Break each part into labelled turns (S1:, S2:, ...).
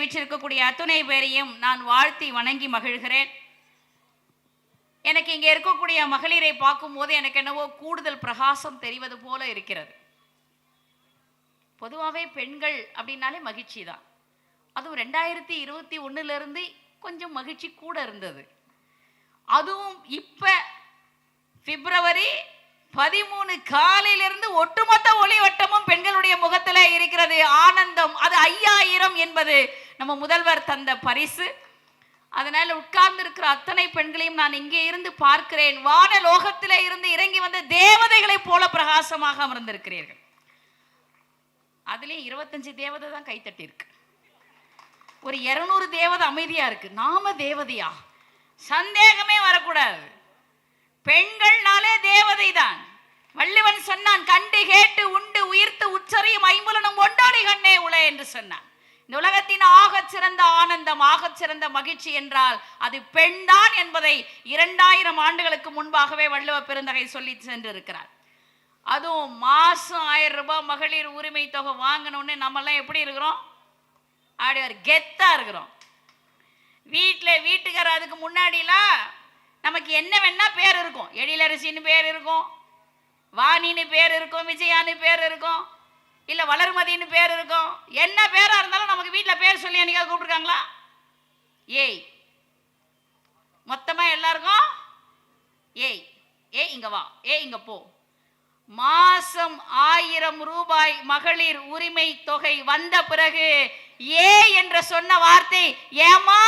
S1: வீற்றிருக்கக்கூடிய அத்துணை பேரையும் நான் வாழ்த்தி வணங்கி மகிழ்கிறேன். எனக்கு இங்கே இருக்கக்கூடிய மகளிரை பார்க்கும்போது எனக்கு என்னவோ கூடுதல் பிரகாசம் தெரிவது போல இருக்கிறது. பொதுவாகவே பெண்கள் அப்படின்னாலே மகிழ்ச்சி தான் அதுவும் ரெண்டாயிரத்தி இருபத்தி ஒன்றுலேருந்து கொஞ்சம் மகிழ்ச்சி கூட இருந்தது. அதுவும் இப்போ பிப்ரவரி பதிமூணு காலையிலிருந்து ஒட்டுமொத்த ஒளிவட்டமும் பெண்களுடைய முகத்துல இருக்கிறது. ஆனந்தம் அது ஐயாயிரம் என்பது நம்ம முதல்வர் தந்த பரிசு. அதனால உட்கார்ந்து இருக்கிற அத்தனை பெண்களையும் நான் இங்கே இருந்து பார்க்கிறேன். வான லோகத்திலே இருந்து இறங்கி வந்த தேவதைகளைப் போல பிரகாசமாக அமர்ந்திருக்கிறீர்கள். அதுலேயும் இருபத்தஞ்சு தேவதை தான் கைத்தட்டி இருக்கு ஒரு இருநூறு தேவதை அமைதியா இருக்கு. நாம தேவதையா? சந்தேகமே வரக்கூடாது. பெண்கள்னாலே தேவதை தான். வள்ளுவன் சொன்னான் கண்டு கேட்டு உண்டு உயிர்த்து உச்சரியும் ஐம்புலனும் ஒண்டோடி கண்ணே உள என்று சொன்னான். இந்த உலகத்தின் ஆகச் சிறந்த ஆனந்தம் ஆக சிறந்த மகிழ்ச்சி என்றால் அது பெண்தான் என்பதை இரண்டாயிரம் ஆண்டுகளுக்கு முன்பாகவே வள்ளுவ பெருந்தகை சொல்லி சென்றிருக்கிறார். அதுவும் மாசம் ஆயிரம் ரூபாய் மகளிர் உரிமை தொகை வாங்கினோடனே நம்மெல்லாம் எப்படி இருக்கிறோம்? அப்படி ஒரு கெத்தா இருக்கிறோம். வீட்டில் வீட்டுக்காரர் அதுக்கு முன்னாடிலாம் நமக்கு என்ன வேணா பேர் இருக்கும். எழிலரசின்னு பேர் இருக்கும் வாணின்னு பேர் இருக்கும் விஜயான்னு பேர் இருக்கும். இல்லை வளர்மதின்னு பேர் இருக்கும். என்ன பேராக இருந்தாலும் நமக்கு வீட்டில் பேர் சொல்லி என்னைக்காவது கூப்பிட்ருக்காங்களா ஏய். மொத்தமாக எல்லாருக்கும்? ஏய். ஏ இங்கே வா. ஏ இங்கே போ. மாசம் ஆயிரம் ரூபாய் மகளிர் உரிமை தொகை வந்த பிறகு ஏ என்ற சொன்ன வார்த்தை ஏமா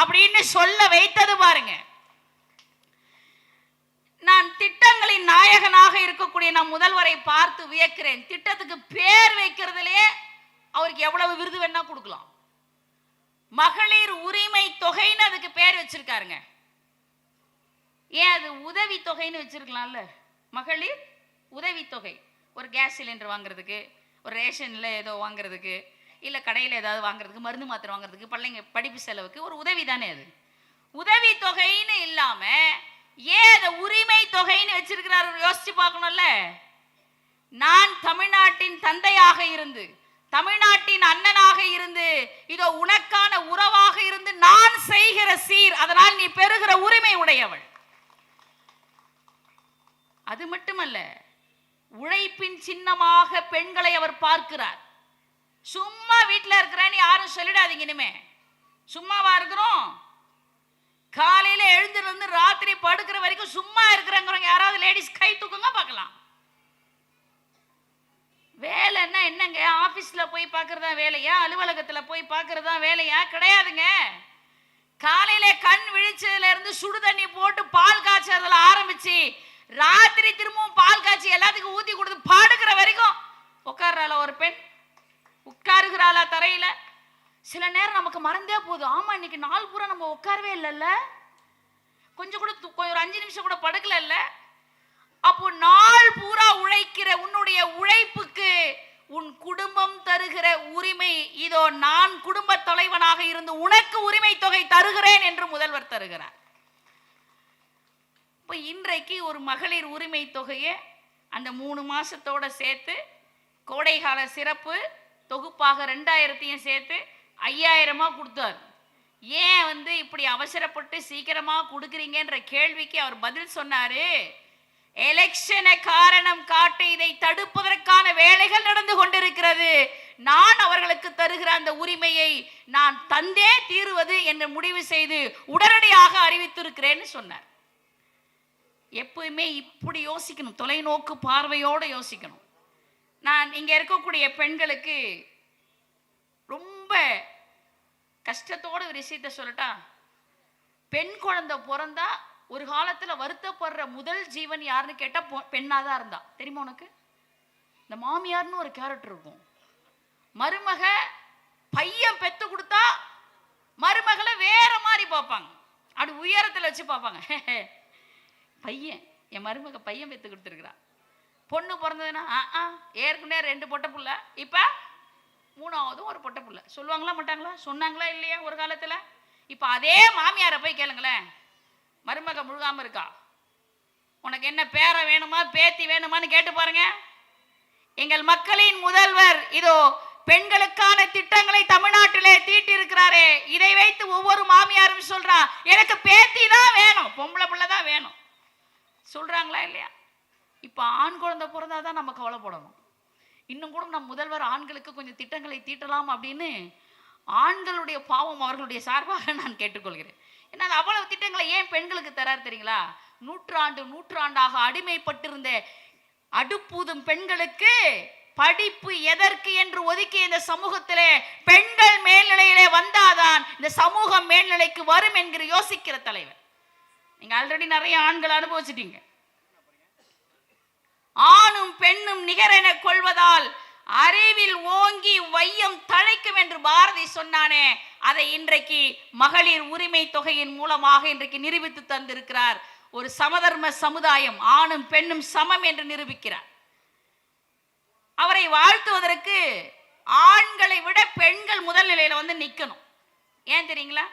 S1: அப்படின்னு சொல்ல வைத்தது பாருங்க. நான் திட்டங்களின் நாயகனாக இருக்கக்கூடிய நம் முதல்வரை பார்த்து வியக்கிறேன். திட்டத்துக்கு பேர் வைக்கிறதுலயே அவருக்கு எவ்வளவு விருது வேணா கொடுக்கலாம். மகளிர் உரிமை தொகைன்னு அதுக்கு பேர் வச்சிருக்காருங்க. ஏன் அது உதவி தொகைன்னு வச்சிருக்கலாம்ல? மகளிர் உதவி தொகை. ஒரு கேஸ் சிலிண்டர் வாங்குறதுக்கு ஒரு ரேஷனில் ஏதோ வாங்குறதுக்கு இல்லை கடையில் ஏதாவது வாங்குறதுக்கு மருந்து மாத்திரை வாங்குறதுக்கு பிள்ளைங்க படிப்பு செலவுக்கு ஒரு உதவி தானே அது? உதவி தொகைன்னு இல்லாமல் ஏன் அதை உரிமை தொகைன்னு வச்சிருக்கிறார் யோசிச்சு பார்க்கணும்ல. நான் தமிழ்நாட்டின் தந்தையாக இருந்து தமிழ்நாட்டின் அண்ணனாக இருந்து இதோ உனக்கான உறவாக இருந்து நான் செய்கிற சீர் அதனால் நீ பெறுகிற உரிமை உடையவள். அது மட்டுமல்ல உழைப்பின் சின்னமாக பெண்களை அவர் பார்க்கிறார். சும்மா வீட்டில் இருக்கிறேன்னு யாரும் சொல்லிடாதீங்க இனிமே. சும்மாவா இருக்கிறோம் காலையில எழுந்திருந்து ராத்திரி படுக்கிற வரைக்கும் சும்மா இருக்கிறங்கிறவங்க யாராவது லேடிஸ் கை தூக்குங்க பார்க்கலாம். வேலைன்னா என்னங்க? ஆபீஸ்ல போய் பார்க்கறதா வேலையா? அலுவலகத்துல போய் பார்க்கறதா வேலையா? கிடையாதுங்க. காலையில கண் விழிச்சதுல இருந்து சுடு தண்ணி போட்டு பால் காய்ச்சறதுல ஆரம்பிச்சு ராத்திரி திரும்பவும் பால் காய்ச்சி எல்லாத்துக்கும் ஊத்தி கொடுத்து படுக்கிற வரைக்கும் உட்கார்றாளா ஒரு பெண்? உட்காருகிறாளா தரையில? சில நேரம் நமக்கு மறந்தே போகுது. ஆமா இன்னைக்கு நாள் பூரா நம்ம உட்காரவே இல்லைல்ல? கொஞ்சம் கூட கொஞ்சம் ஒரு அஞ்சு நிமிஷம் கூட படுக்கல இல்ல அப்போ நாள் பூரா உழைக்கிற உன்னுடைய உழைப்புக்கு உன் குடும்பம் தருகிற உரிமை இதோ நான் குடும்ப தலைவனாக இருந்து உனக்கு உரிமை தொகை தருகிறேன் என்று முதல்வர் தருகிறார். இப்போ இன்றைக்கு ஒரு மகளிர் உரிமை தொகையை அந்த மூணு மாசத்தோட சேர்த்து கோடைகால சிறப்பு தொகுப்பாக ரெண்டாயிரத்தையும் சேர்த்து ஐயாயிரமா கொடுத்தார். ஏன் வந்து இப்படி அவசரப்பட்டு சீக்கிரமாக கொடுக்குறீங்கன்ற கேள்விக்கு அவர் பதில் சொன்னார். எலெக்ஷனை காரணம் காட்டி இதை தடுப்பதற்கான வேலைகள் நடந்து கொண்டிருக்கிறது. நான் அவர்களுக்கு தருகிற அந்த உரிமையை நான் தந்தே தீருவது என்று முடிவு செய்து உடனடியாக அறிவித்திருக்கிறேன்னு சொன்னார். எப்பவுமே இப்படி யோசிக்கணும். தொலைநோக்கு பார்வையோடு யோசிக்கணும். நான் இங்கே இருக்கக்கூடிய பெண்களுக்கு ரொம்ப கஷ்டத்தோட ஒரு விஷயத்த சொல்லட்டா? பெண் குழந்தை பிறந்தா ஒரு காலத்துல வருத்தப்படுற முதல் ஜீவன் யாருன்னு கேட்டா பெண்ணாக தான் இருந்தா. தெரியுமா உனக்கு? இந்த மாமியார்னு ஒரு கேரக்டர் இருக்கும். மருமக பையன் பெத்து கொடுத்தா மருமகளை வேற மாதிரி பார்ப்பாங்க. அப்படி உயரத்துல வச்சு பார்ப்பாங்க. பையன் என் மருமக பையன் பெத்து கொடுத்துருக்குறான் பொண்ணு பிறந்ததுன்னா ஆ ஆ ஏற்கனவே ரெண்டு பொட்டை புள்ள. இப்போ மூணாவதும் ஒரு பொட்டை பிள்ளை. சொல்லுவாங்களா மாட்டாங்களா? சொன்னாங்களா இல்லையா ஒரு காலத்தில்? இப்போ அதே மாமியாரை போய் கேளுங்களேன். மருமக முழுகாம இருக்கா? உனக்கு என்ன பேரை வேணுமா பேத்தி வேணுமான்னு கேட்டு பாருங்க. எங்கள் மக்களின் முதல்வர் இதோ பெண்களுக்கான திட்டங்களை தமிழ்நாட்டிலே தீட்டி இருக்கிறாரே இதை வைத்து ஒவ்வொரு மாமியாரும் சொல்றா எனக்கு பேத்தி தான் வேணும் பொம்பளை பிள்ளை தான் வேணும். சொல்றாங்களா இல்லையா? இப்போ ஆண் குழந்தை பிறந்தாதான் நம்ம கவலைப்படணும் இன்னும் கூட நம் முதல்வர் ஆண்களுக்கு கொஞ்சம் திட்டங்களை தீட்டலாம் அப்படின்னு ஆண்களுடைய பாவம் அவர்களுடைய சார்பாக நான் கேட்டுக்கொள்கிறேன். ஏன்னா அது அவ்வளவு திட்டங்களை ஏன் பெண்களுக்கு தரார் தெரியுங்களா? நூற்றாண்டு நூற்றாண்டாக அடிமைப்பட்டிருந்த அடுப்பூதும் பெண்களுக்கு படிப்பு எதற்கு என்று ஒதுக்கிய இந்த சமூகத்திலே பெண்கள் மேல்நிலையிலே வந்தாதான் இந்த சமூகம் மேல்நிலைக்கு வரும் என்கிற யோசிக்கிற தலைவர். நீங்க ஆல்ரெடி நிறைய ஆண்கள் அனுபவிச்சிட்டீங்க. ஆணும் பெண்ணும் நிகரென கொள்வதால் அறிவில் ஓங்கி வையம் தழைக்கும் என்று பாரதி சொன்னானே. அதை இன்றைக்கு மகளிர் உரிமை தொகையின் மூலமாக இன்றைக்கு நிரூபித்து தந்திருக்கிறார். ஒரு சமதர்ம சமுதாயம் ஆணும் பெண்ணும் சமம் என்று நிரூபிக்கிறார். அவரை வாழ்த்துவதற்கு ஆண்களை விட பெண்கள் முதல் நிலையில வந்து நிக்கணும். ஏன் தெரியுங்களா?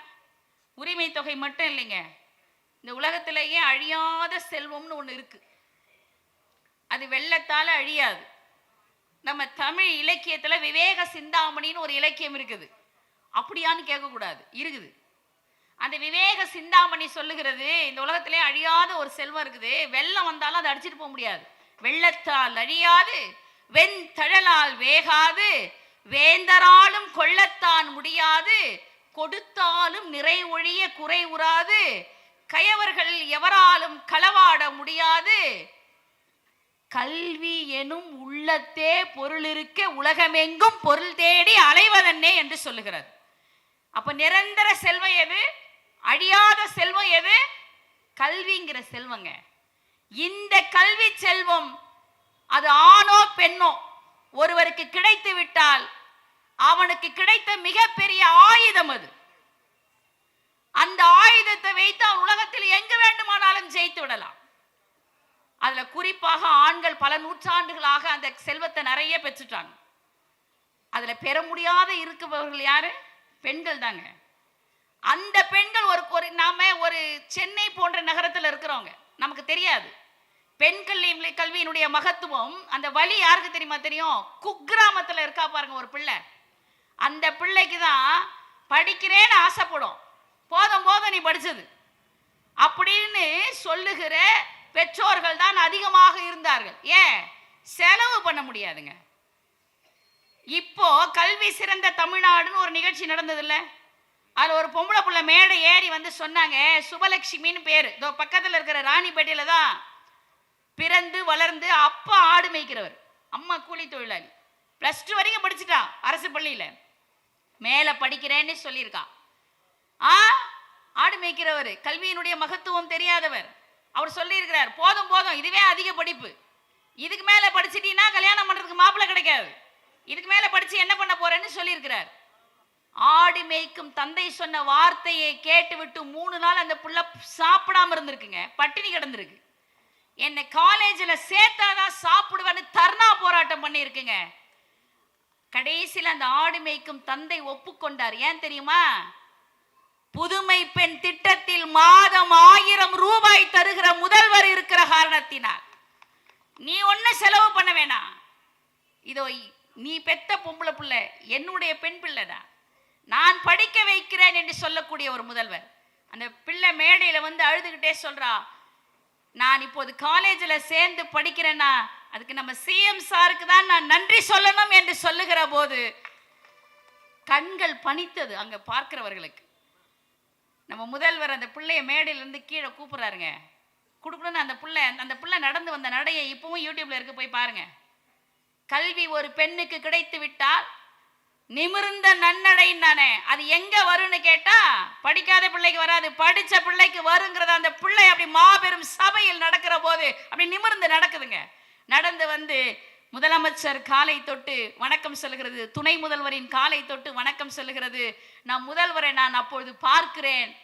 S1: உரிமை தொகை மட்டும் இல்லைங்க. இந்த உலகத்திலேயே அழியாத செல்வம்னு ஒன்று இருக்கு. அது வெள்ளத்தால் அழியாது. நம்ம தமிழ் இலக்கியத்தில் விவேக சிந்தாமணின்னு ஒரு இலக்கியம் இருக்குது. அப்படியான்னு கேட்கக்கூடாது. இருக்குது. அந்த விவேக சிந்தாமணி சொல்லுகிறது இந்த உலகத்திலே அழியாத ஒரு செல்வம் இருக்குது. வெள்ளம் வந்தாலும் அதை அடிச்சிட்டு போக முடியாது. வெள்ளத்தால் அழியாது வெண்தழலால் வேகாது வேந்தராலும் கொள்ளத்தான் முடியாது கொடுத்தாலும் நிறை ஒழிய குறை உறாது கயவர்கள் எவராலும் களவாட முடியாது கல்வி எனும் உள்ளத்தே பொருள் இருக்க உலகமெங்கும் பொருள் தேடி அலைவதன்னே என்று சொல்லுகிறது. அப்ப நிரந்தர செல்வம் எது? அழியாத செல்வம் எது? கல்விங்கிற செல்வங்க. இந்த கல்வி செல்வம் அது ஆணோ பெண்ணோ ஒருவருக்கு கிடைத்து விட்டால் அவனுக்கு கிடைத்த மிகப்பெரிய ஆயுதம் அது. அந்த ஆயுதத்தை வைத்து அவன் உலகத்தில் எங்கு வேண்டுமானாலும் ஜெயித்து விடலாம். அதில் குறிப்பாக ஆண்கள் பல நூற்றாண்டுகளாக அந்த செல்வத்தை நிறைய பெற்றுட்டாங்க. அதில் பெற முடியாத இருக்கிறவர்கள் யார்? பெண்கள் தாங்க. அந்த பெண்கள் ஒரு ஒரு நாம ஒரு சென்னை போன்ற நகரத்தில் இருக்கிறவங்க. நமக்கு தெரியாது. பெண் கல்வி கல்வியினுடைய மகத்துவம் அந்த வழி யாருக்கு தெரியுமா தெரியும்? குக்கிராமத்தில் இருக்கா பாருங்க ஒரு பிள்ளை. அந்த பிள்ளைக்கு தான் படிக்கிறேன்னு ஆசைப்படும். போதும் போதும் நீ படிச்சது. அப்படின்னு சொல்லுகிற பெற்றோர்கள் தான் அதிகமாக இருந்தார்கள். ஏன்? செலவு பண்ண முடியாதுங்க. இப்போ கல்வி சிறந்த தமிழ்நாடுன்னு ஒரு நிகழ்ச்சி நடந்ததுல்ல. அதில் ஒரு பொம்பளை புள்ள மேடை ஏறி வந்து சொன்னாங்க சுபலட்சுமின்னு பேர். இதோ பக்கத்தில் இருக்கிற ராணிப்பேட்டையில் தான் பிறந்து வளர்ந்து அப்பா ஆடு மேய்க்கிறவர். அம்மா கூலி தொழிலாளி. ப்ளஸ் டூ வரைக்கும் படிச்சுட்டா அரசு பள்ளியில். மேலே படிக்கிறேன்னு சொல்லியிருக்கா. ஆ? ஆடு மேய்க்கிறவர். கல்வியினுடைய மகத்துவம் தெரியாதவர். அவர் சொல்லியிருக்கிறார் போதும் போதும் இதுவே அதிக படிப்பு. இதுக்கு மேலே படிச்சிட்டீங்கன்னா கல்யாணம் பண்ணுறதுக்கு மாப்பிள்ளை கிடைக்காது. இதுக்கு மேலே படித்து என்ன பண்ண போறேன்னு சொல்லியிருக்கிறார். ஆடு மேய்க்கும் தந்தை சொன்ன வார்த்தையை கேட்டுவிட்டு மூணு நாள் அந்த புள்ள சாப்பிடாம இருந்திருக்குங்க. பட்டினி கிடந்திருக்கு. என்னை காலேஜில் சேர்த்தாதான் சாப்பிடுவேன்னு தர்ணா போராட்டம் பண்ணியிருக்குங்க. கடைசியில் அந்த ஆடு மேய்க்கும் தந்தை ஒப்புக்கொண்டார். ஏன் தெரியுமா? புதுமை பெண் திட்டத்தில் மாதம் ஆயிரம் ரூபாய் தருகிற முதல்வர் இருக்கிற காரணத்தினால் நீ ஒண்ணு செலவு பண்ண வேணாம். இதோ நீ பெத்த பொம்பளை பிள்ளை என்னுடைய பெண் பிள்ளைதான் நான் படிக்க வைக்கிறேன் என்று சொல்லக்கூடிய ஒரு முதல்வர். அந்த பிள்ளை மேடையில வந்து அழுதுகிட்டே சொல்றா நான் இப்போது காலேஜில் சேர்ந்து படிக்கிறேன்னா அதுக்கு நம்ம சிஎம் சாருக்கு தான் நான் நன்றி சொல்லணும் என்று சொல்லுகிற போது கண்கள் பணித்தது அங்க பார்க்கிறவர்களுக்கு. நம்ம முதல்வர் அந்த பிள்ளைய மேடையிலேருந்து கீழே கூப்பிட்றாருங்க. கொடுக்கணும்னு அந்த பிள்ளை அந்த பிள்ளை நடந்து வந்த நடையை இப்பவும் யூடியூப்ல இருக்கு போய் பாருங்க. கல்வி ஒரு பெண்ணுக்கு கிடைத்து விட்டால் நிமிர்ந்த நன்னடைன்னு நானே அது எங்க வரும்னு கேட்டா படிக்காத பிள்ளைக்கு வராது படிச்ச பிள்ளைக்கு வருங்கிறத அந்த பிள்ளை அப்படி மாபெரும் சபையில் நடக்கிற போது அப்படி நிமிர்ந்து நடக்குதுங்க. நடந்து வந்து முதலமைச்சர் காலை தொட்டு வணக்கம் செல்கிறது துணை முதல்வரின் காலை தொட்டு வணக்கம் சொல்லுகிறது. நான் முதல்வரை நான் அப்பொழுது பார்க்கிறேன்.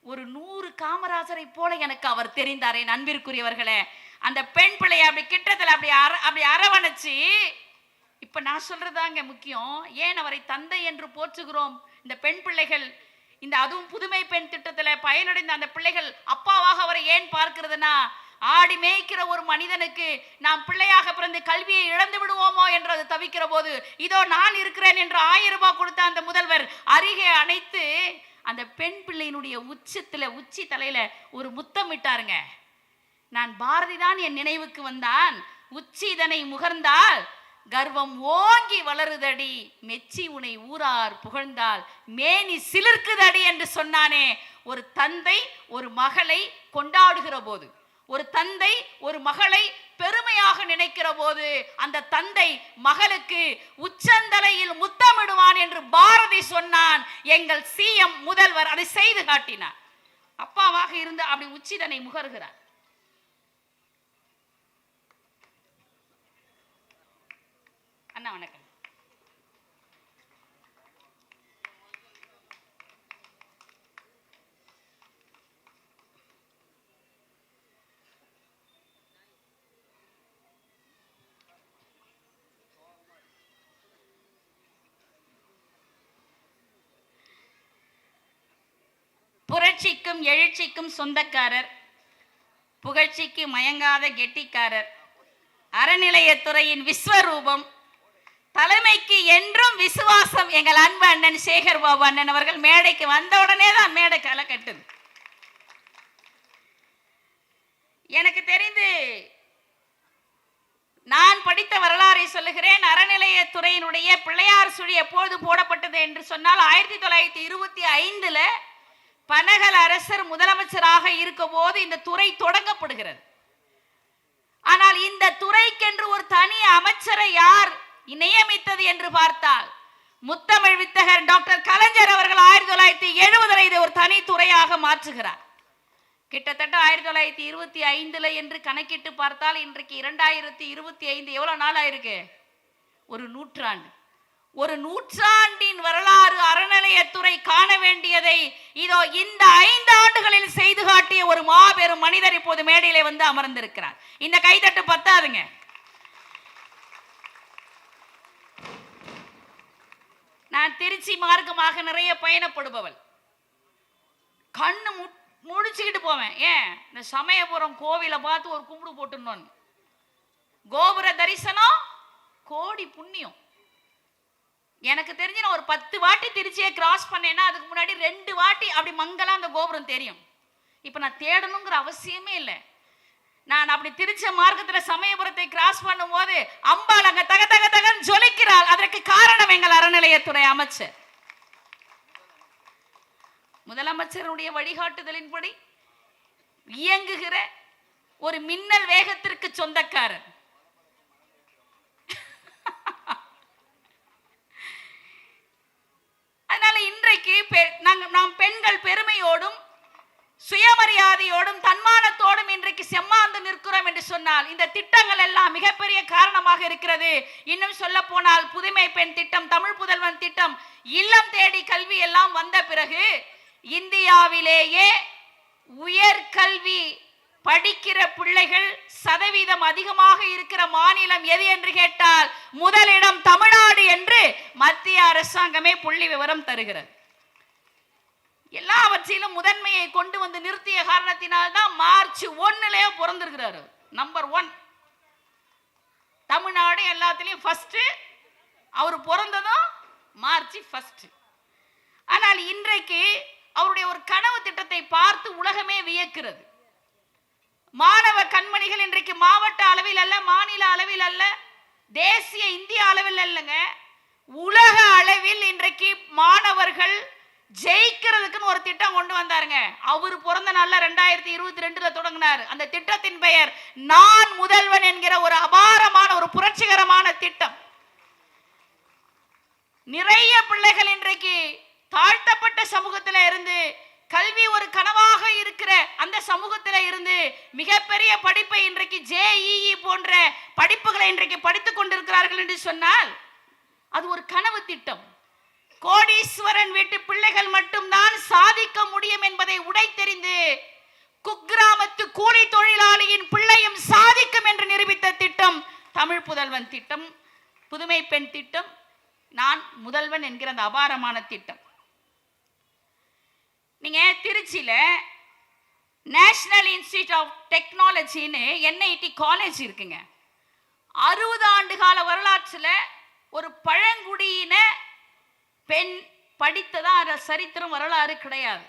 S1: ஒரு நூறு காமராஜரை போல எனக்கு அவர் தெரிந்தாரே அன்பிற்குரியவர்களே அந்த பெண் பிள்ளையை அப்படி கிட்டத்தில் அப்படி அர அப்படி அரவணைச்சு இப்ப நான் சொல்றதாங்க முக்கியம். ஏன் அவரை தந்தை என்று போற்றுகிறோம்? இந்த பெண் பிள்ளைகள் இந்த அதுவும் புதுமை பெண் திட்டத்தில் பயனடைந்த அந்த பிள்ளைகள் அப்பாவாக அவரை ஏன் பார்க்கிறதுனா ஆடி மேய்க்கிற ஒரு மனிதனுக்கு நாம் பிள்ளையாக பிறந்து கல்வியை இழந்து விடுவோமோ என்றது தவிக்கிற போது இதோ நான் இருக்கிறேன் என்று ஆயிரம் ரூபாய் கொடுத்த அந்த முதல்வர் அருகே அணைத்து அந்த பெண் பிள்ளையினுடைய உச்சத்துல உச்சி தலையில ஒரு முத்தம் விட்டாருங்க நான் பாரதி தான் என் நினைவுக்கு வந்தான். உச்சி இதனை முகர்ந்தால் கர்வம் ஓங்கி வளருதடி மெச்சி உனை ஊரார் புகழ்ந்தால் மேனி சிலிர்க்குதடி என்று சொன்னானே. ஒரு தந்தை ஒரு மகளை கொண்டாடுகிற போது. ஒரு தந்தை ஒரு மகளை பெருமையாக நினைக்கிற போது அந்த தந்தை மகளுக்கு உச்சந்தலையில் முத்தமிடுவான் என்று பாரதி சொன்னான். எங்கள் சிஎம் முதல்வர் அதை செய்து காட்டினார். அப்பாவாக இருந்து அப்படி உச்சிதனை முகர்கிறார். அண்ணா வணக்கம். புரட்சிக்கும் எழுச்சிக்கும் சொந்தக்காரர் புகழ்ச்சிக்கு மயங்காத கெட்டிக்காரர். அறநிலையத்துறையின் விஸ்வரூபம் தலைமைக்கு என்றும் விசுவாசம் எங்கள் அன்பு அண்ணன் சேகர் பாபு அண்ணன் அவர்கள் மேடைக்கு வந்த உடனே தான் மேடை களை கட்டுது. எனக்கு தெரிந்து நான் படித்த வரலாறை சொல்லுகிறேன் அறநிலையத்துறையினுடைய பிள்ளையார் சுழி எப்போது போடப்பட்டது என்று சொன்னால் ஆயிரத்தி தொள்ளாயிரத்தி இருபத்தி ஐந்தில் பனகல் அரசர் முதலமைச்சராக இருக்கும் போது இந்த துறை தொடங்கப்படுகிறது. ஆனால் இந்த துறைக்கென்று ஒரு தனி அமைச்சரை யார் நியமித்தது என்று பார்த்தால் முத்தமிழ் வித்தகர் டாக்டர் கலைஞர் அவர்கள் ஆயிரத்தி தொள்ளாயிரத்தி எழுபதுல இதை ஒரு தனி துறையாக மாற்றுகிறார். கிட்டத்தட்ட ஆயிரத்தி தொள்ளாயிரத்தி இருபத்தி ஐந்துல என்று கணக்கிட்டு பார்த்தால் இன்றைக்கு இரண்டாயிரத்தி இருபத்தி ஐந்து எவ்வளோ நாள் ஆயிருக்கு ஒரு நூற்றாண்டு. ஒரு நூற்றாண்டின் வரலாறு அறநிலையத்துறை காண வேண்டியதை இதோ இந்த ஐந்து ஆண்டுகளில் செய்து காட்டிய ஒரு மாபெரும் மனிதர் இப்போது மேடையிலே வந்து அமர்ந்திருக்கிறார். இந்த கைதட்டு பத்தாதுங்க. நான் திருச்சி மார்க்கமாக நிறைய பயணப்படுபவள். கண்ணு மு- முழிச்சுக்கிட்டு போவேன். ஏன்? இந்த சமயபுரம் கோவிலை பார்த்து ஒரு கும்பிடு போட்டுன்னு கோபுர தரிசனம் கோடி புண்ணியம். எனக்கு தெரிஞ்சு நான் ஒரு பத்து வாட்டி திருச்சியை கிராஸ் பண்ணேன்னா அதுக்கு முன்னாடி ரெண்டு வாட்டி அப்படி மங்கலாக அந்த கோபுரம் தெரியும். இப்போ நான் தேடணுங்கிற அவசியமே இல்லை. நான் அப்படி திருச்ச மார்க்கத்தில் சமயபுரத்தை கிராஸ் பண்ணும்போது அம்பாள் அங்கே தக தக தகன்னு ஜொலிக்கிறாள். அதற்கு காரணம் எங்கள் அறநிலையத்துறை அமைச்சர். முதலமைச்சருடைய வழிகாட்டுதலின்படி இயங்குகிற ஒரு மின்னல் வேகத்திற்கு சொந்தக்காரர். அதனால இன்றைக்கு பெ- நாம் பெண்கள் பெருமையோடும் சுயமரியாதையோடும் தன்மானத்தோடும் இன்றைக்கு செம்மாந்து நிற்கிறோம் என்று சொன்னால் இந்த திட்டங்கள் எல்லாம் மிகப்பெரிய காரணமாக இருக்கிறது. இன்னும் சொல்ல போனால் புதுமை பெண் திட்டம் தமிழ் புதல்வன் திட்டம் இல்லம் தேடி கல்வி எல்லாம் வந்த பிறகு இந்தியாவிலேயே உயர்கல்வி படிக்கிற பிள்ளைகள் சதவீதம் அதிகமாக இருக்கிற மாநிலம் எது என்று கேட்டால் முதலிடம் தமிழ்நாடு என்று மத்திய அரசாங்கமே புள்ளி விவரம் தருகிறது. எல்லாவற்றிலும் முதன்மையை கொண்டு வந்து நிறுத்திய காரணத்தினால்தான் மார்ச் ஒன்னுலயே பிறந்திருக்கிறாரு. நம்பர் ஒன் தமிழ்நாடு எல்லாத்துலேயும் ஃபஸ்ட்டு அவர் பிறந்ததும் மார்ச் ஃபர்ஸ்ட் ஆனால் இன்றைக்கு அவருடைய ஒரு கனவு திட்டத்தை பார்த்து உலகமே வியக்கிறது. மாணவ கண்மணிகள் இன்றைக்கு மாவட்ட அளவில் அல்ல மாநில அளவில் அல்ல தேசிய இந்திய அளவில் அல்லங்க. உலக அளவில் இன்றைக்கு மாணவர்கள் ஜெயிக்கிறதுக்குன்னு ஒரு திட்டம் கொண்டு வந்தாருங்க. அவர் பிறந்த நாள்ல ரெண்டாயிரத்தி இருபத்தி ரெண்டுல தொடங்கினார். அந்த திட்டத்தின் பெயர் நான் முதல்வன் என்கிற ஒரு அபாரமான ஒரு புரட்சிகரமான திட்டம். நிறைய பிள்ளைகள் இன்றைக்கு தாழ்த்தப்பட்ட சமூகத்தில் இருந்து கல்வி ஒரு கனவாக இருக்கிற அந்த சமூகத்தில் இருந்து மிகப்பெரிய படிப்பை இன்றைக்கு ஜேஇஇ போன்ற படிப்புகளை இன்றைக்கு படித்துக் கொண்டிருக்கிறார்கள் என்று சொன்னால் அது ஒரு கனவு திட்டம். கோடீஸ்வரன் வீட்டு பிள்ளைகள் மட்டும்தான் சாதிக்க முடியும் என்பதை உடைத்தெறிந்து குக்கிராமத்து கூலி தொழிலாளியின் பிள்ளையும் சாதிக்கும் என்று நிரூபித்த திட்டம் தமிழ் புதல்வன் திட்டம் புதுமை பெண் திட்டம் நான் முதல்வன் என்கிற அந்த அபாரமான திட்டம். நீங்கள் திருச்சியில் நேஷ்னல் இன்ஸ்டியூட் ஆஃப் டெக்னாலஜின்னு என்ஐடி காலேஜ் இருக்குங்க. அறுபது ஆண்டு கால வரலாற்றில் ஒரு பழங்குடியின பெண் படித்ததாக அந்த சரித்திரம் வரலாறு கிடையாது.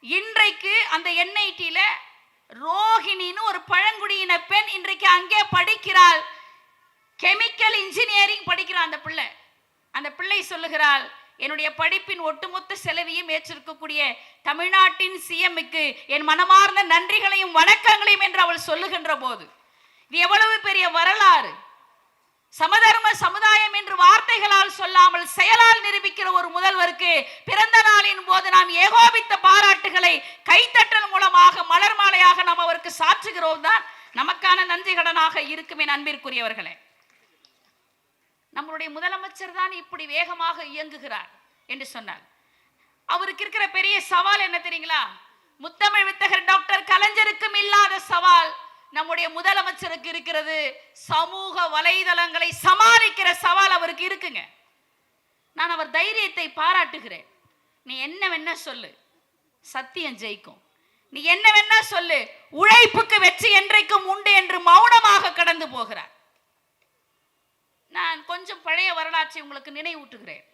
S1: இன்றைக்கு அந்த என்ஐடியில் ரோஹிணின்னு ஒரு பழங்குடியின பெண் இன்றைக்கு அங்கே படிக்கிறாள். கெமிக்கல் இன்ஜினியரிங் படிக்கிறான் அந்த பிள்ளை. அந்த பிள்ளை சொல்லுகிறாள் என்னுடைய படிப்பின் ஒட்டுமொத்த செலவையும் ஏற்றிருக்கக்கூடிய தமிழ்நாட்டின் சிஎம்முக்கு என் மனமார்ந்த நன்றிகளையும் வணக்கங்களையும் என்று அவள் சொல்லுகின்ற போது இது எவ்வளவு பெரிய வரலாறு. சமதர்ம சமுதாயம் என்று வார்த்தைகளால் சொல்லாமல் செயலால் நிரூபிக்கிற ஒரு முதல்வருக்கு பிறந்த நாளின் போது நாம் ஏகோபித்த பாராட்டுகளை கைத்தட்டல் மூலமாக மலர் மாலையாக நாம் அவருக்கு சாற்றுகிறோம் தான். நமக்கான நன்றி கடனாக இருக்குமே அன்பிற்குரியவர்களே. நம்மளுடைய முதலமைச்சர் தான் இப்படி வேகமாக இயங்குகிறார் என்று சொன்னார். அவருக்கு இருக்கிற பெரிய சவால் என்ன தெரியுங்களா? முத்தமிழ் வித்தகர் டாக்டர் கலைஞருக்கும் இல்லாத சவால் நம்முடைய முதலமைச்சருக்கு இருக்கிறது. சமூக வலைதளங்களை சமாளிக்கிற சவால் அவருக்கு இருக்குங்க. நான் அவர் தைரியத்தை பாராட்டுகிறேன். நீ என்ன வேணா சொல்லு. சத்தியம் ஜெயிக்கும். நீ என்ன வேணா சொல்லு. உழைப்புக்கு வெற்றி என்றைக்கும் உண்டு என்று மௌனமாக கடந்து போகிறார். நான் கொஞ்சம் பழைய வரலாற்றை உங்களுக்கு நினைவூட்டுகிறேன்.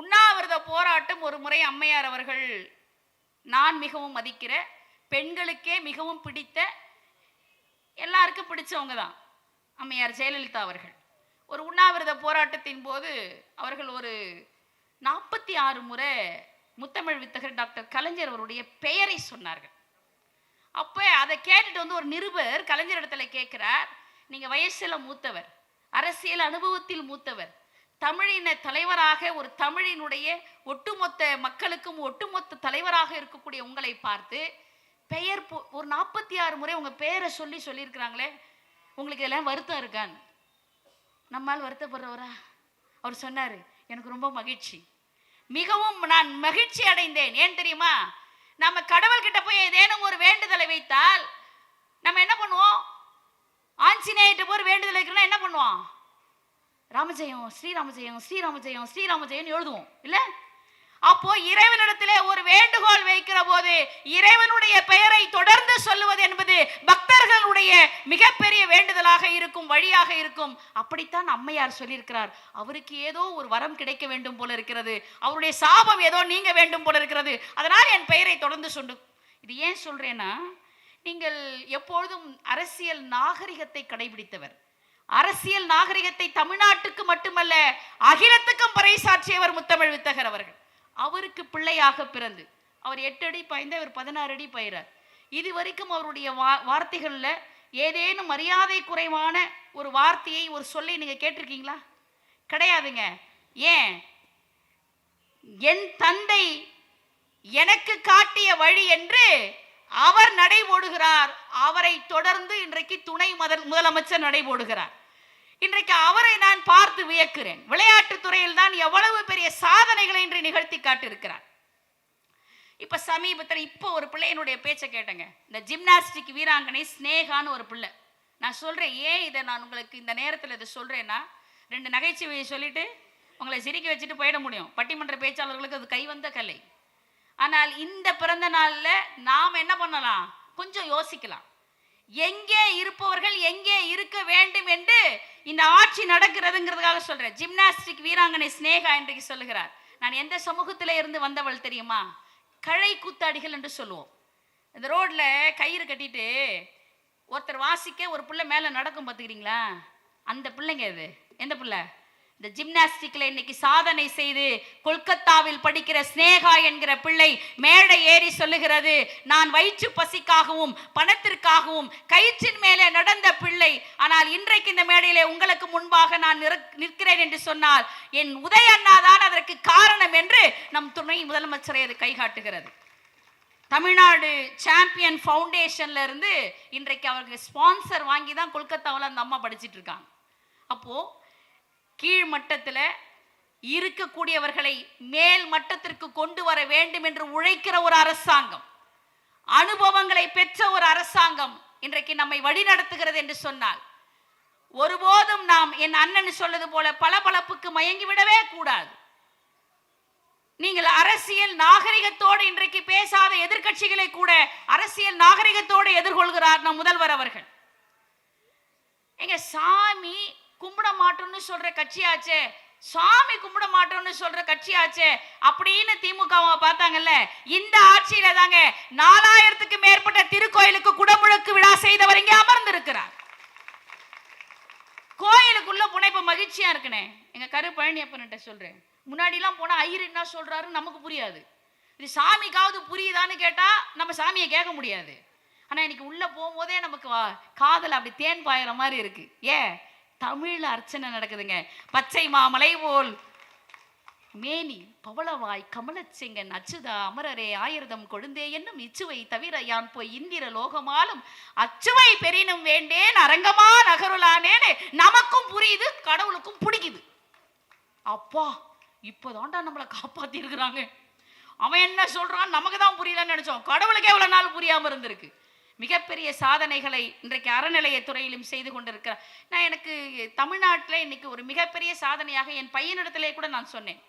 S1: உண்ணாவிரத போராட்டம் ஒரு முறை அம்மையார் அவர்கள் நான் மிகவும் மதிக்கிற பெண்களுக்கே மிகவும் பிடித்த எல்லாருக்கும் பிடிச்சவங்க தான் அம்மையார் ஜெயலலிதா அவர்கள். ஒரு உண்ணாவிரத போராட்டத்தின் போது அவர்கள் ஒரு நாற்பத்தி ஆறு முறை முத்தமிழ் வித்தகர் டாக்டர் கலைஞர் அவருடைய பெயரை சொன்னார்கள். அப்போ அதை கேட்டுட்டு வந்து ஒரு நிருபர் கலைஞர் இடத்துல கேட்குறார் நீங்கள் வயசில் மூத்தவர். அரசியல் அனுபவத்தில் மூத்தவர். தமிழின தலைவராக ஒரு தமிழினுடைய ஒட்டுமொத்த மக்களுக்கும் ஒட்டுமொத்த தலைவராக இருக்கக்கூடிய உங்களை பார்த்து பெயர் ஒரு நாற்பத்தி ஆறு முறை உங்கள் பெயரை சொல்லி சொல்லியிருக்கிறாங்களே உங்களுக்கு இதெல்லாம் வருத்தம் இருக்கான்னு நம்மால் வருத்தப்படுறவரா? அவர் சொன்னார் எனக்கு ரொம்ப மகிழ்ச்சி. மிகவும் நான் மகிழ்ச்சி அடைந்தேன். ஏன் தெரியுமா? நம்ம கடவுள்கிட்ட போய் ஏதேனும் ஒரு வேண்டுதலை வைத்தால் நம்ம என்ன பண்ணுவோம்? ஆஞ்சநேயிட்ட போய் வேண்டுதல் வைக்கிறோம்னா என்ன பண்ணுவான்? ராமஜெயம் ஸ்ரீராமஜெயம் ஸ்ரீராமஜெயம் ஸ்ரீராமஜெயம்னு எழுதுவோம். இல்லை? அப்போ இறைவனிடத்திலே ஒரு வேண்டுகோள் வைக்கிற போது இறைவனுடைய பெயரை தொடர்ந்து சொல்லுவது என்பது பக்தர்களுடைய மிகப்பெரிய வேண்டுதலாக இருக்கும் வழியாக இருக்கும். அப்படித்தான் அம்மையார் சொல்லியிருக்கிறார். அவருக்கு ஏதோ ஒரு வரம் கிடைக்க வேண்டும் போல இருக்கிறது. அவருடைய சாபம் ஏதோ நீங்க வேண்டும் போல இருக்கிறது. அதனால் என் பெயரை தொடர்ந்து சொல்லு இது ஏன் சொல்றேன்னா நீங்கள் எப்பொழுதும் அரசியல் நாகரிகத்தை கடைபிடித்தவர். அரசியல் நாகரிகத்தை தமிழ்நாட்டுக்கு மட்டுமல்ல அகிலத்துக்கும் பறைசாற்றியவர் முத்தமிழ் வித்தகர் அவர்கள். அவருக்கு பிள்ளையாக பிறந்து அவர் எட்டு அடி பாய்ந்து அவர் பதினாறு அடி பயிறார். இது வரைக்கும் அவருடைய வா வார்த்தைகளில் ஏதேனும் மரியாதை குறைவான ஒரு வார்த்தையை ஒரு சொல்லை நீங்க கேட்டிருக்கீங்களா? கிடையாதுங்க. ஏன்? என் தந்தை எனக்கு காட்டிய வழி என்று அவர் நடைபோடுகிறார். அவரை தொடர்ந்து இன்றைக்கு துணை முதல் முதலமைச்சர் நடைபோடுகிறார். இன்றைக்கு அவரை நான் பார்த்து வியக்கிறேன். விளையாட்டுத் துறையில் தான் எவ்வளவு பெரிய சாதனைகளை இன்று நிகழ்த்தி காட்டியிருக்கிறார். இப்ப சமீபத்தில் இப்போ ஒரு பிள்ளையினுடைய பேச்சை கேட்டேங்க. இந்த ஜிம்னாஸ்டிக் வீராங்கனை ஸ்னேகான்னு ஒரு பிள்ளை. நான் சொல்றேன் ஏன் இதை நான் உங்களுக்கு இந்த நேரத்தில் இதை சொல்றேன்னா ரெண்டு நகைச்சுவையை சொல்லிட்டு உங்களை சிரிக்க வச்சுட்டு போயிட முடியும். பட்டிமன்ற பேச்சாளர்களுக்கு அது கைவந்த கலை. ஆனால் இந்த பிறந்த நாளில் நாம் என்ன பண்ணலாம்? கொஞ்சம் யோசிக்கலாம். எங்கே இருப்பவர்கள் எங்கே இருக்க வேண்டும் என்று இந்த ஆட்சி நடக்கிறதுங்கிறதுக்காக சொல்றேன். ஜிம்னாஸ்டிக் வீராங்கனை ஸ்னேகா இன்றைக்கு சொல்லுகிறார். நான் எந்த சமூகத்தில் இருந்து வந்தவள் தெரியுமா? களை கூத்தாடிகள் என்று சொல்லுவோம். இந்த ரோட்ல கயிறு கட்டிட்டு ஒருத்தர் வாசிக்க ஒரு பிள்ளை மேலே நடக்கும் பார்த்துக்கிறீங்களா? அந்த பிள்ளைங்க இது. எந்த பிள்ளை? இந்த ஜிம்னாஸ்டிக்ல இன்னைக்கு சாதனை செய்து கொல்கத்தாவில் படிக்கிற ஸ்னேகா என்கிற பிள்ளை மேடை ஏறி சொல்லுகிறது நான் வயிற்று பசிக்காகவும் பணத்திற்காகவும் கயிற்றின் மேலே நடந்த பிள்ளை ஆனால் இன்றைக்கு இந்த மேடையிலே உங்களுக்கு முன்பாக நான் நிற்கிறேன் என்று சொன்னால் என் உதய அண்ணா தான் அதற்கு காரணம் என்று நம் துணை முதலமைச்சரை அது கைகாட்டுகிறது தமிழ்நாடு சாம்பியன் ஃபவுண்டேஷன்ல இருந்து இன்றைக்கு அவருக்கு ஸ்பான்சர் வாங்கி தான் கொல்கத்தாவில் அந்த அம்மா படிச்சிட்டு இருக்காங்க. அப்போது கீழ் மட்டத்தில் இருக்கக்கூடியவர்களை மேல் மட்டத்திற்கு கொண்டு வர வேண்டும் என்று உழைக்கிற ஒரு அரசாங்கம். அனுபவங்களை பெற்ற ஒரு அரசாங்கம் இன்றைக்கு நம்மை வழிநடத்துகிறது என்று சொன்னால் ஒருபோதும் நாம் என் அண்ணன் சொல்லது போல பளபளப்புக்கு மயங்கி விடவே கூடாது. நீங்கள் அரசியல் நாகரிகத்தோடு இன்றைக்கு பேசாத எதிர்க்கட்சிகளை கூட அரசியல் அரசியல் நாகரிகத்தோடு எதிர்கொள்கிறார் நம் முதல்வர் அவர்கள். எங்க சாமி கும்பிட மாட்டோம்னு சொல்ற கட்சியாச்சே? சாமி கும்பிட மாட்டோம்னு சொல்ற கட்சியாச்சே? அப்படின்னு திமுக பார்த்தாங்கல்ல இந்த ஆட்சியில தாங்க நாலாயிரத்துக்கு மேற்பட்ட திருக்கோயிலுக்கு குடமுழுக்கு விழா செய்தவர் இங்கே அமர்ந்திருக்கிறார். கோயிலுக்குள்ள போனா மகிழ்ச்சியா இருக்குனே. எங்க கரு பழனியப்பன்கிட்ட சொல்றேன். முன்னாடிலாம் போனா ஐயர் என்ன சொல்றாரு நமக்கு புரியாது. இது சாமிக்காவது புரியுதான்னு கேட்டா நம்ம சாமியை கேட்க முடியாது. ஆனா இன்னைக்கு உள்ள போகும்போதே நமக்கு வா- அப்படி தேன் பாயிற மாதிரி இருக்கு. ஏன்? தமிழ் அர்ச்சனை நடக்குதுங்க. பச்சை மாமலை போல். மேனி பவளவாய் கமலச்செங்கன் அச்சுதா அமரரே ஆயிரதம் கொழுந்தே என்னும் இச்சுவை தவிர யான் போய் இந்திர லோகமாலும் அச்சுவை பெரினும் வேண்டேன். அரங்கமா நகருளானேன்னு நமக்கும் புரியுது கடவுளுக்கும் பிடிக்குது. அப்பா இப்போதான்டா நம்மளை காப்பாத்தி இருக்கிறாங்க அவன் என்ன சொல்றான்? நமக்கு தான் புரியலன்னு நினைச்சோம். கடவுளுக்கு எவ்வளவு நாள் புரியாம இருந்திருக்கு. மிகப்பெரிய சாதனைகளை இன்றைக்கு அறநிலையத்துறையிலும் செய்து கொண்டிருக்கிறார். நான் எனக்கு தமிழ்நாட்டில் இன்னைக்கு ஒரு மிகப்பெரிய சாதனையாக என் பையனிடத்திலே கூட நான் சொன்னேன்.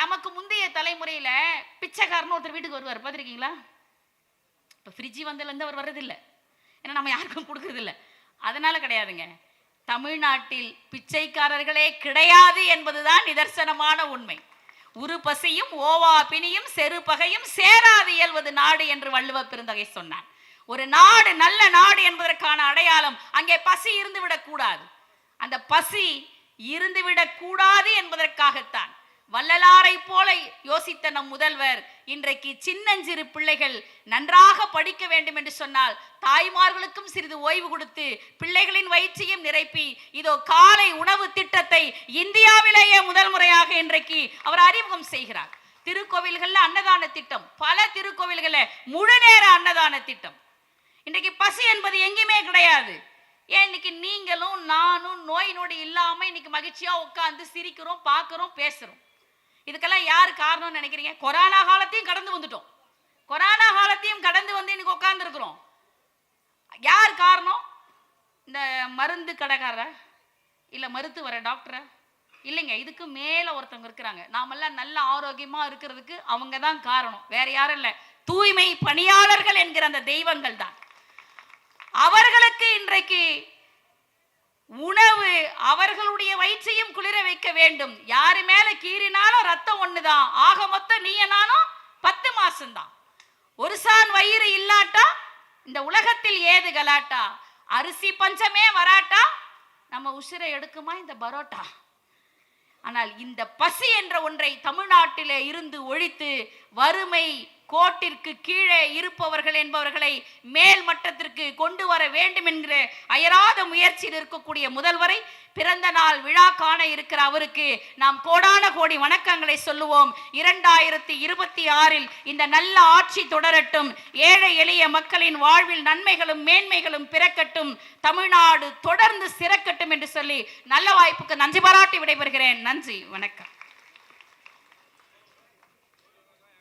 S1: நமக்கு முந்தைய தலைமுறையில் பிச்சைக்காரன்னு ஒருத்தர் வீட்டுக்கு வருவார் பார்த்துருக்கீங்களா? இப்போ ஃப்ரிட்ஜி வந்ததுலேருந்து அவர் வர்றதில்லை. ஏன்னா நம்ம யாருக்கும் கொடுக்கறதில்ல. அதனால கிடையாதுங்க. தமிழ்நாட்டில் பிச்சைக்காரர்களே கிடையாது என்பதுதான் நிதர்சனமான உண்மை. உரு பசியும் ஓவா பிணியும் செரு பகையும் சேராது இயல்வது நாடு என்று வள்ளுவ பெருந்தகை சொன்னான் ஒரு நாடு நல்ல நாடு என்பதற்கான அடையாளம் அங்கே பசி இருந்து விடக்கூடாது அந்த பசி இருந்து விடக்கூடாது என்பதற்காகத்தான். வள்ளலாரை போல யோசித்த நம் முதல்வர் இன்றைக்கு சின்னஞ்சிறு பிள்ளைகள் நன்றாக படிக்க வேண்டும் என்று சொன்னால் தாய்மார்களுக்கும் சிறிது ஓய்வு கொடுத்து பிள்ளைகளின் வயிற்றையும் நிரப்பி இதோ காலை உணவு திட்டத்தை இந்தியாவிலேயே முதல் முறையாக இன்றைக்கு அவர் அறிமுகம் செய்கிறார். திருக்கோவில்களில் அன்னதான திட்டம் பல திருக்கோவில்களில் முழு நேர அன்னதான திட்டம். இன்றைக்கு பசி என்பது எங்கேயுமே கிடையாது. ஏன் இன்னைக்கு நீங்களும் நானும் நோய் நொடி இல்லாமல் இன்னைக்கு மகிழ்ச்சியாக உட்காந்து சிரிக்கிறோம் பார்க்குறோம் பேசுகிறோம் இதுக்கெல்லாம் யார் காரணம்னு நினைக்கிறீங்க? கொரோனா காலத்தையும் கடந்து வந்துட்டோம். கொரோனா காலத்தையும் கடந்து வந்து இன்னைக்கு உட்காந்துருக்குறோம் யார் காரணம்? இந்த மருந்து கடைக்காரரா? இல்லை மருத்துவர டாக்டரை? இல்லைங்க இதுக்கு மேலே ஒருத்தவங்க இருக்கிறாங்க. நாமெல்லாம் நல்ல ஆரோக்கியமாக இருக்கிறதுக்கு அவங்க தான் காரணம். வேற யாரும் இல்லை. தூய்மை பணியாளர்கள் என்கிற அந்த தெய்வங்கள் தான். அவர்களுக்கு இன்றைக்கு உணவு அவர்களுடைய வயிற்றையும் குளிர வைக்க வேண்டும். யாரு மேல கீறினாலும் ரத்தம் ஒண்ணுதான். ஆக மொத்தம் நீயனாலும் பத்து மாசம்தான். ஒரு சான் வயிறு இல்லாட்டா இந்த உலகத்தில் ஏது கலாட்டா? அரிசி பஞ்சமே வராட்டா? நம்ம உசிரை எடுக்குமா இந்த பரோட்டா? ஆனால் இந்த பசி என்ற ஒன்றை தமிழ்நாட்டிலே இருந்து ஒழித்து வறுமை கோட்டிற்கு கீழே இருப்பவர்கள் என்பவர்களை மேல் மட்டத்திற்கு கொண்டு வர வேண்டும் என்கிற அயராத முயற்சியில் இருக்கக்கூடிய முதல்வரை பிறந்த நாள் விழா காண இருக்கிற அவருக்கு நாம் கோடான கோடி வணக்கங்களை சொல்லுவோம். இரண்டாயிரத்தி இருபத்தி ஆறில் இந்த நல்ல ஆட்சி தொடரட்டும். ஏழை எளிய மக்களின் வாழ்வில் நன்மைகளும் மேன்மைகளும் பிறக்கட்டும். தமிழ்நாடு தொடர்ந்து சிறக்கட்டும் என்று சொல்லி நல்ல வாய்ப்புக்கு நன்றி பாராட்டி விடைபெறுகிறேன். நன்றி வணக்கம்.